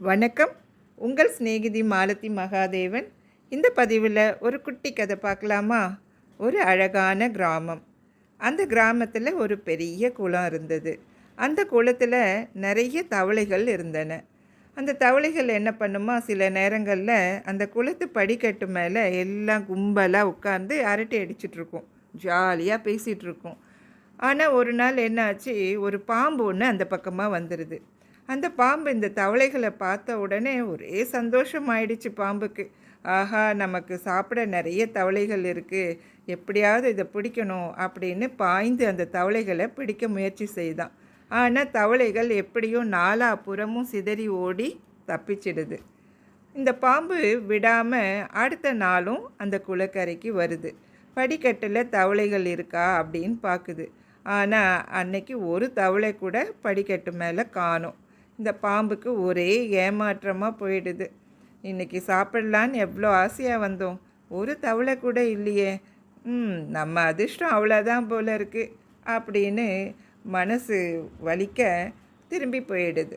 வணக்கம். உங்கள் சிநேகிதி மாலதி மகாதேவன். இந்த பதிவில் ஒரு குட்டி கதை பார்க்கலாமா? ஒரு அழகான கிராமம். அந்த கிராமத்தில் ஒரு பெரிய குளம் இருந்தது. அந்த குளத்தில் நிறைய தவளைகள் இருந்தன. அந்த தவளைகள் என்ன பண்ணுமா? சில நேரங்களில் அந்த குளத்து படிக்கட்டு மேலே எல்லாம் கும்பலாக உட்காந்து அரட்டை அடிச்சிட்ருக்கும். ஜாலியாக பேசிகிட்ருக்கும் ஆனால் ஒரு நாள் என்னாச்சு? ஒரு பாம்பு ஒன்று அந்த பக்கமாக வந்துடுது அந்த பாம்பு இந்த தவளைகளை பார்த்த உடனே ஒரே சந்தோஷம் ஆயிடுச்சு பாம்புக்கு. ஆஹா நமக்கு சாப்பிட நிறைய தவளைகள் இருக்குது எப்படியாவது இதை பிடிக்கணும் அப்படின்னு பாய்ந்து அந்த தவளைகளை பிடிக்க முயற்சி செய்தான். ஆனால் தவளைகள் எப்படியும் நாலா புறமும் சிதறி ஓடி தப்பிச்சிடுது. இந்த பாம்பு விடாமல் அடுத்த நாளும் அந்த குளக்கரைக்கு வருது. படிக்கட்டில் தவளைகள் இருக்கா அப்படின்னு பார்க்குது. ஆனால் அன்னைக்கு ஒரு தவளை கூட படிக்கட்டு மேலே காணும். இந்த பாம்புக்கு ஒரே ஏமாற்றமாக போயிடுது. இன்றைக்கி சாப்பிட்லான்னு எவ்வளோ ஆசையாக வந்தோம். ஒரு தவளை கூட இல்லையே. ம் நம்ம அதிர்ஷ்டம் அவ்வளோதான் போல இருக்குது அப்படின்னு மனசு வலிக்க திரும்பி போயிடுது.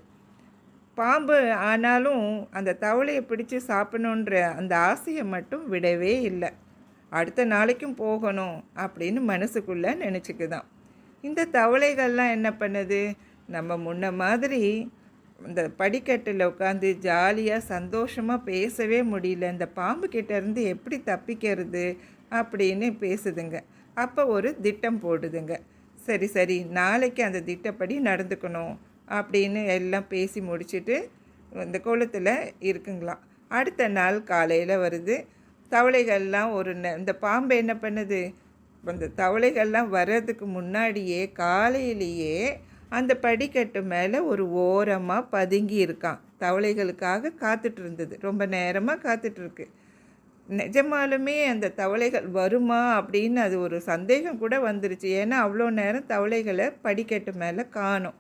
பாம்பு ஆனாலும் அந்த தவளையை பிடிச்சி சாப்பிடணுன்ற அந்த ஆசையை மட்டும் விடவே இல்லை. அடுத்த நாளைக்கும் போகணும் அப்படின்னு மனசுக்குள்ளே நினச்சிக்குதான். இந்த தவளைகள்லாம் என்ன பண்ணுது? நம்ம முன்ன மாதிரி இந்த படிக்கட்டில் உட்காந்து ஜாலியாக சந்தோஷமாக பேசவே முடியல. இந்த பாம்பு கிட்டேருந்து எப்படி தப்பிக்கிறது அப்படின்னு பேசுதுங்க. அப்போ ஒரு திட்டம் போடுதுங்க. சரி சரி நாளைக்கு அந்த திட்டப்படி நடந்துக்கணும் அப்படின்னு எல்லாம் பேசி முடிச்சுட்டு இந்த குளத்தில் இருக்குங்களாம். அடுத்த நாள் காலையில் வருது. தவளைகள்லாம் ஒரு ந இந்த பாம்பு என்ன பண்ணுது? அந்த தவளைகள்லாம் வர்றதுக்கு முன்னாடியே காலையிலேயே அந்த படிக்கட்டு மேலே ஒரு ஓரமாக பதுங்கி இருக்கான். தவளைகளுக்காக காத்துட்டு இருந்தது. ரொம்ப நேரமாக காத்துட்ருக்கு நிஜமாலுமே அந்த தவளைகள் வருமா அப்படின்னு அது ஒரு சந்தேகம் கூட வந்துருச்சு. ஏன்னா அவ்வளோ நேரம் தவளைகளை படிக்கட்டு மேலே காணும்.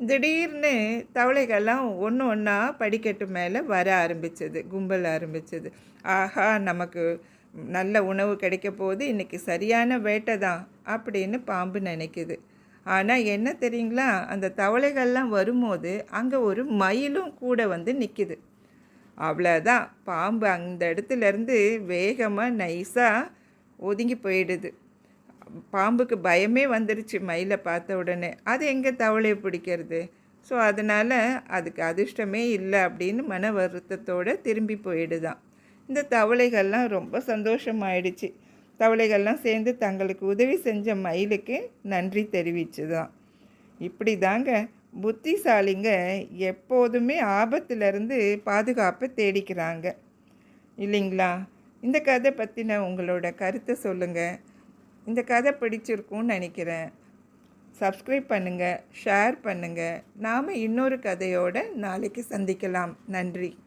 திடீர்னு தவளைகள்லாம் ஒன்று ஒன்றா படிக்கட்டு மேலே வர ஆரம்பித்தது கும்பல் ஆரம்பித்தது ஆஹா நமக்கு நல்ல உணவு கிடைக்க போது இன்றைக்கி சரியான வேட்டை தான் அப்படின்னு பாம்பு நினைக்குது. ஆனால் என்ன தெரியுங்களா? அந்த தவளைகள்லாம் வரும்போது அங்கே ஒரு மயிலும் கூட வந்து நிற்கிது அவ்வளோதான் பாம்பு அந்த இடத்துலேருந்து வேகமாக நைஸாக ஒதுங்கி போயிடுது. பாம்புக்கு பயமே வந்துருச்சு மயிலை பார்த்த உடனே. அது எங்கே தவளையை பிடிக்கிறது? ஸோ அதனால் அதுக்கு அதிர்ஷ்டமே இல்லை அப்படின்னு மன வருத்தத்தோடு திரும்பி போயிடுதான். இந்த தவளைகள்லாம் ரொம்ப சந்தோஷமாயிடுச்சு. தவளைகள்லாம் சேர்ந்து தங்களுக்கு உதவி செஞ்ச மயிலுக்கு நன்றி தெரிவிச்சுதான். இப்படி தாங்க புத்திசாலிங்க எப்போதுமே ஆபத்துலேருந்து பாதுகாப்பை தேடிக்கிறாங்க. இல்லைங்களா? இந்த கதை பற்றின உங்களோட கருத்தை சொல்லுங்கள் இந்த கதை பிடிச்சிருக்கும்னு நினைக்கிறேன். சப்ஸ்கிரைப் பண்ணுங்கள் ஷேர் பண்ணுங்கள் நாம் இன்னொரு கதையோடு நாளைக்கு சந்திக்கலாம். நன்றி.